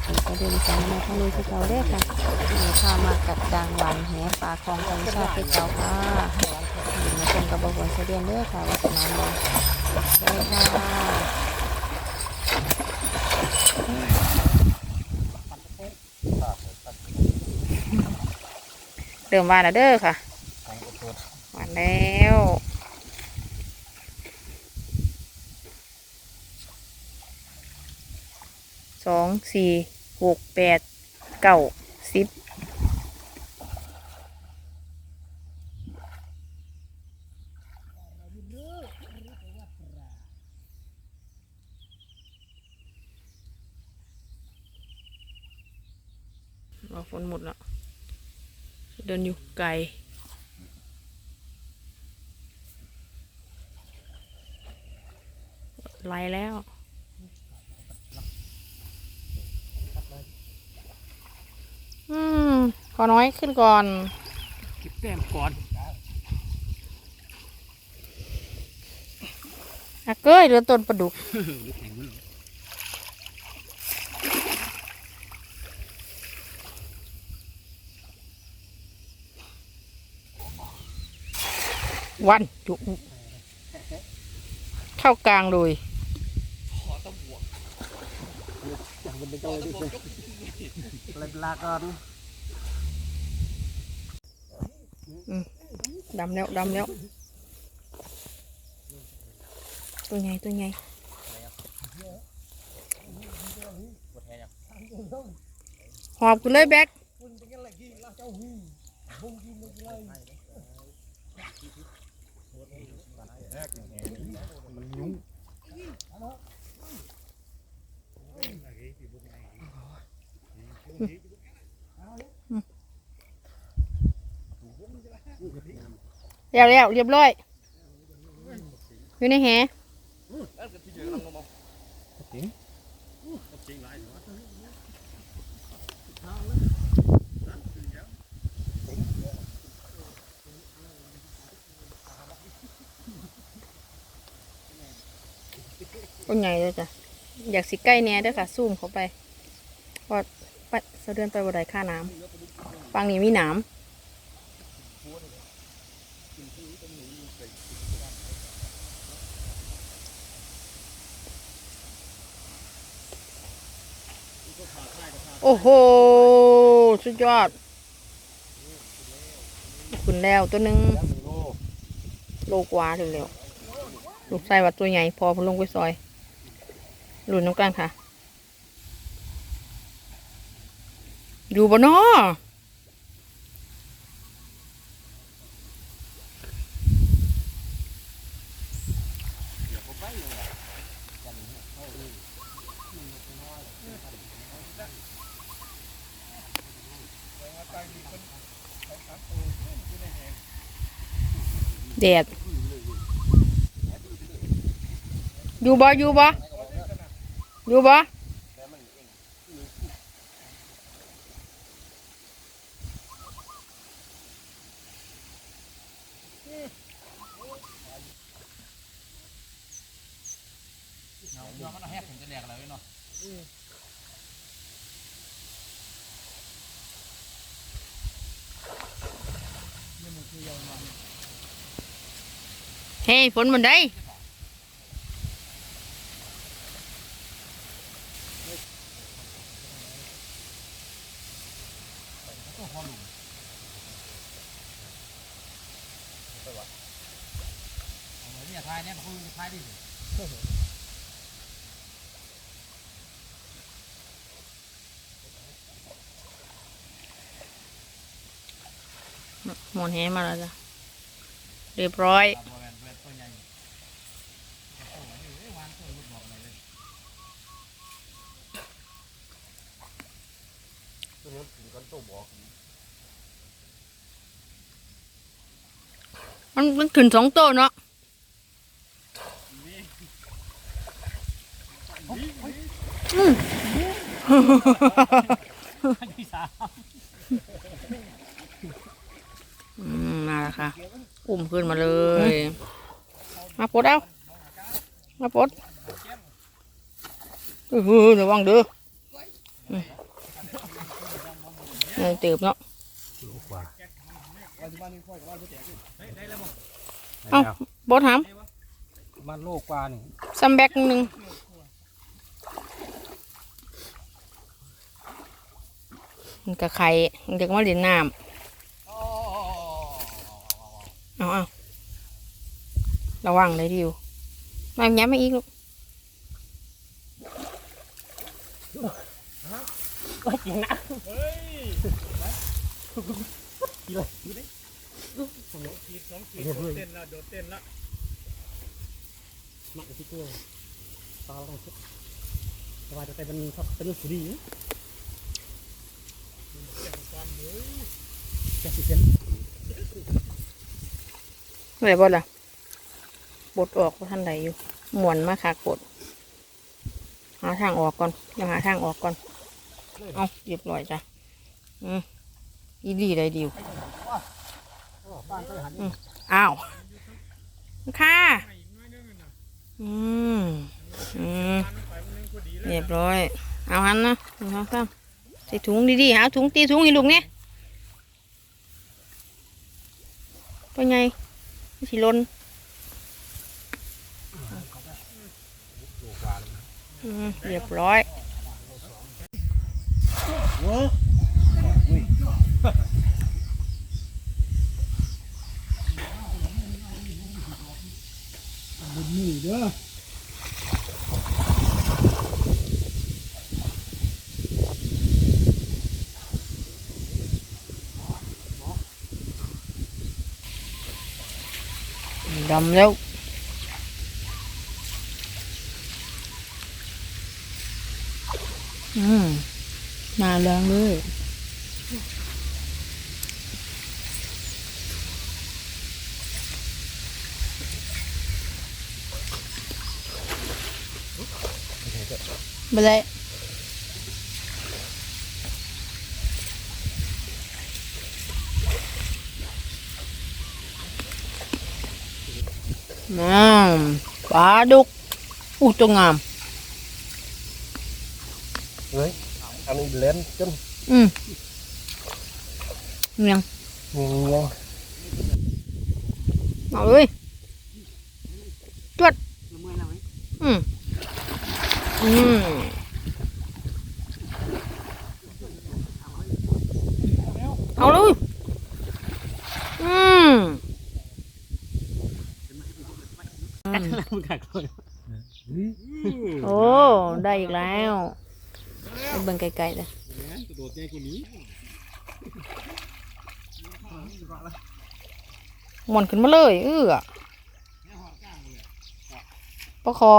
าผมก็เดินสายมาทางนี้ที่เก่าเด้อค่ะข้ามากับดังหวนแหปลาคลองธรรมชาติที่เก่าค่ะอยู่มาชมกับบวรเสด็จเด้อค่ะว่าจะมาบ่ได้ค่ะ เดิมวานแล้วเด้อค่ะวานแล้วสองสี่หกแปดเก้าสิบเราฝนหมดแล้ว เดินอยู่ ไกลไล่แล้ว อืม ขอน้อยขึ้นก่อนเก็บแต้มก่อนอะเก้ยเหลือต้นประดุก ลูกแข็งมัน วันจุเข้ากลางเลยอย่างมันเป็นตัวดิเลยลาก่อนดำแล้วดำแล้วตัวใหญ่ตัวใหญ่หอบกันเลยแบ็ค เรียบแล้วเรียบร้อย อยู่ในแห ตัวใหญ่เลยจ้ะอยากสิใกล้แน่เด้วยค่ะซูมเข้าไปเพราะไปสะเดือนไปบ่ได้ค่าน้ำฟังนี้มีน้ำโอ้โห สุดยอดคุณแล้วตัวหนึ่งโลกว่าถึงแล้วลูกไส้ว่าตัวใหญ่พอพลงไปซอย หลุนน้ำกันค่ะ อยู่บนนอแดดอยู่บ่อยู่บ่ อยู่บ่เฮ้ยฝนมันได้ เนี่ยทายเนี่ยคุณทายดิ หมอนแหมาแล้วจ้ะเรียบร้อยตาบัวแวนแวนตัวใหญ่วางตัวลูกบอกเลยมันมันขึ้นสองโตวเนาะที่สามอืม มาแล้วค่ะ อุ้มขึ้นมาเลย มาปลดเอา มาปลดเออระวังเด้ออืมเออเติบเนาะกว่าเอ้าบดหามมันโลกกว่านี่ซัมแบกหนึ่งมันกับไข่มันเด็กมาเล่นน้ำ เอาเอาระวังเลยดิวมาแง้มมาอีกลูกก็จริงนะขีดสองขีดโดดเต้นละโดดเต้นละมาที่ตัวตาเราสบายใจเป็นเป็นสุดีแค่สิเซน อะไรบดล่ะบดออกว่าท่านใดอยู่หมวนมาขากบดหาทางออกก่อนยังหาทางออกก่อน เอาเรียบร้อยจ้ะ อืมอีดีได้ดิวบ้านก็หันอ้าว ค่ะ อืม อืม เรียบร้อย เอาหันนะหนึ่งสองสามใส่ถุงดีๆหาถุงตีถุงให้ลูกเนี่ยเป็นไง สิลนเรียบร้อยบุญนี่เด้อ ดำแล้วอืมมาแรงเลยไปเลยน้ำปลาดุกอู้ตัวงามเฮ้ยอันนี้เล่นจน อืมเนียง เงี้ย เอาเลยจวดอืมอืมเอาเลยอืมอืม มึงกัดเลย โอ้ได้อีกแล้วไปเบิ่งไกลๆเลยโดดใหญ่กว่านี้หมอนขึ้นมาเลยเออปะคอ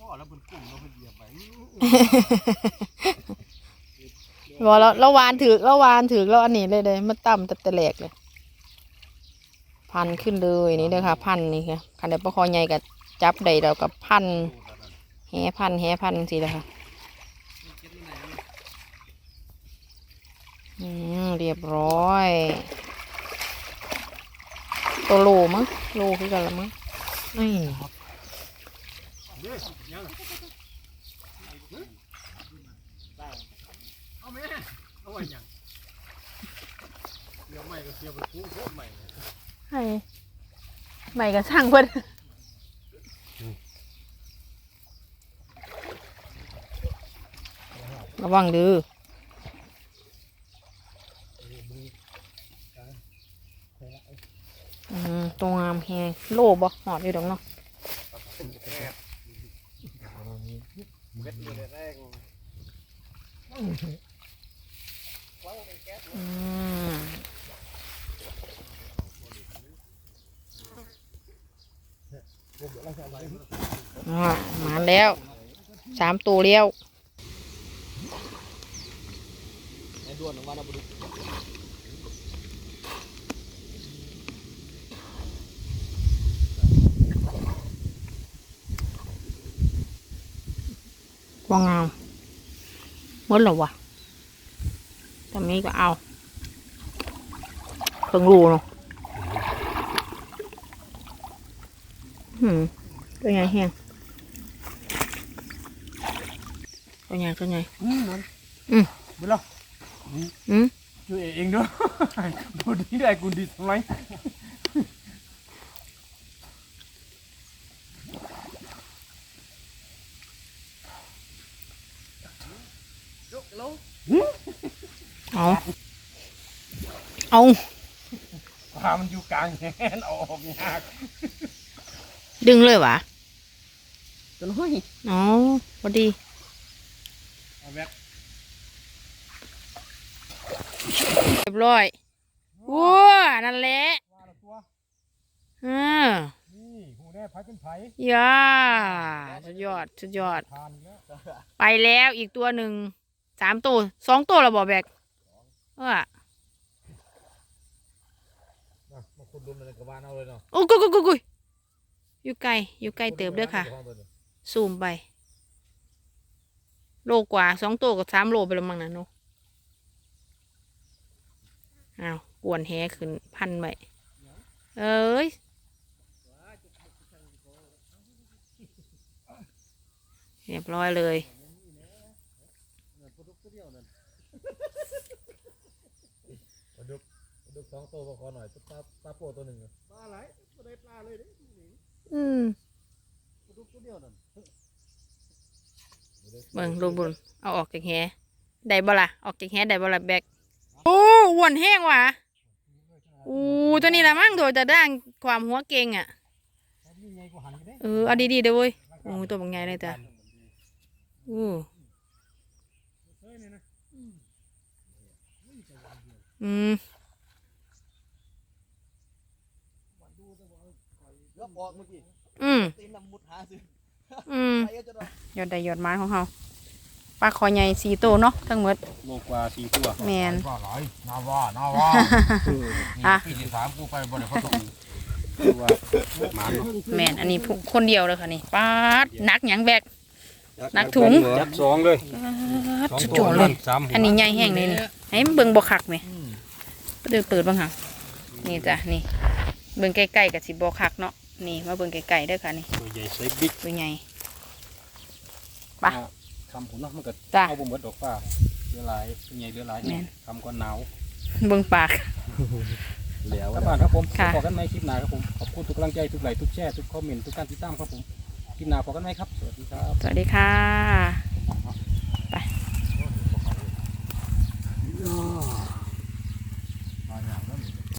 พ่อแล้วบนกุ้งเราเพิ่นเหยียบไปบอกแล้วแล้ววานถือแล้ววานถือแล้วอันนี้เลยเลยมันต่ำแต่แต่แหลกเลย พันขึ้นเลยนี่เด้อค่ะพันนี่ค่ะคันเดียวปะคอใหญ่กับจับได้แล้วกับพันแห่พันแห่พันสิเลยค่ะอืมเรียบร้อย ตัวโลมั้งโลคือกันละมั้งนี่เอาแม่เอาไว้หยังเสียบใหม่ก็เสียบไปกุ้งโคตรใหม่เลย ให้ใหม่กับช่างเพิ่นระวังดื้อตรงงามแฮงโลบ่หอดอยู่ดอกเนาะอืม มาแล้วสามตัวเลี้ยวว่างามมดหรอวะตอนนี้ก็เอาเครื่องรู้เนาะ ตัวใหญ่แห้งตัวใหญ่ตัวใหญ่อืมนั่นอืมบุญหรออืมช่วยเองด้วยบุญนี่ได้กุญดีทำไมเอาเอาปลามันอยู่กลางแหนเอาออกยาก ดึงเลยวะตัวน้อยอ๋อพอดีเอาแบบเรียบร้อยว้านั่นแหละว่าละตัวอ่านี่หูแน่พัดเป็นไผย่าสุดยอดสุดยอดทานแล้วไปแล้วอีกตัวหนึ่งสามตัวสองตัวแล้วบอกแบกเออนะมาคุณดุมในกระบาลเอาเลยเนาะโอ้กุยกุยกุยกุย อยู่ไกลอยู่ไกลเติบเด้อค่ะ ซูมไป โลกว่าสองตัวกับสามโลไปแล้วมั้งนะเนาะอ้าวกวนแหขึ้นพันไปเอ้ยเรียบร้อยเลยปลาดุกปลาดุกสองตัวก็ขอหน่อยปลาปลาโปตัวหนึ่งปลาไหลปลาได้ปลาเลยเด้ อืมปลาดุกตัวเดียวนั่นเบิ่งดูบุญเอาออกจากแหได้บ่ล่ะออกจากแหได้บ่ล่ะแบกโอ้อ้วนแห้งว่ะอู้ตัวนี้ละมั้งตัวจะด้างความหัวเก่งอะนี่ไงกูหันไปได้เออเอาดีๆเด้อเว้ยโอ้ตัวบางใหญ่เลยจ้ะอู้อืม ยก ออกเมื่อกี้อืมตีนำมุดหาสิอืมไปก็จะได้ยอดใดยอดไม้ของเฮาปลาคอใหญ่สี่ตัวเนาะทั้งหมดโลกว่าสี่ตัวแมน ว่าหลายนาว่านาว่าอะ ปีที่สามกูไปบ่ได้เพราะต้องคือว่าหมาเนาะแมนอันนี้ผู้คนเดียวเลยค่ะนี่ปาดหนักหยังแบก หนักถุง ยัดสองเลยปาดสองสุดตัยวอดเลย สามหัวอันนี้ใหญ่แห้งเลยนี่ให้มันเบิ่งบ่คักไหมเดี๋ยวเปิดบ้างค่ะนี่จ้ะนี่ เบิ่งใกล้ๆกับสิบ่คักเนาะ นี่มาเบิ่งไก่ๆด้วยค่ะนี่ตัวใหญ่ไซส์บิ๊กตัวใหญ่ปะทำผมเนาะมันก็เอาบุ้มเบิดดอกฟ้าเรือหลายเป็นไงเรือหลายทำก้อนหนาวเบิ่งปากแล้วครับครับผมขอบกันไหมคลิปหน้าครับผมขอบคุณทุกกำลังใจทุกไลค์ทุกแชร์ทุกคอมเมนต์ทุกการติดตามครับผมคลิปหน้าขอบกันไหมครับ สวัสดีครับสวัสดีค่ะไป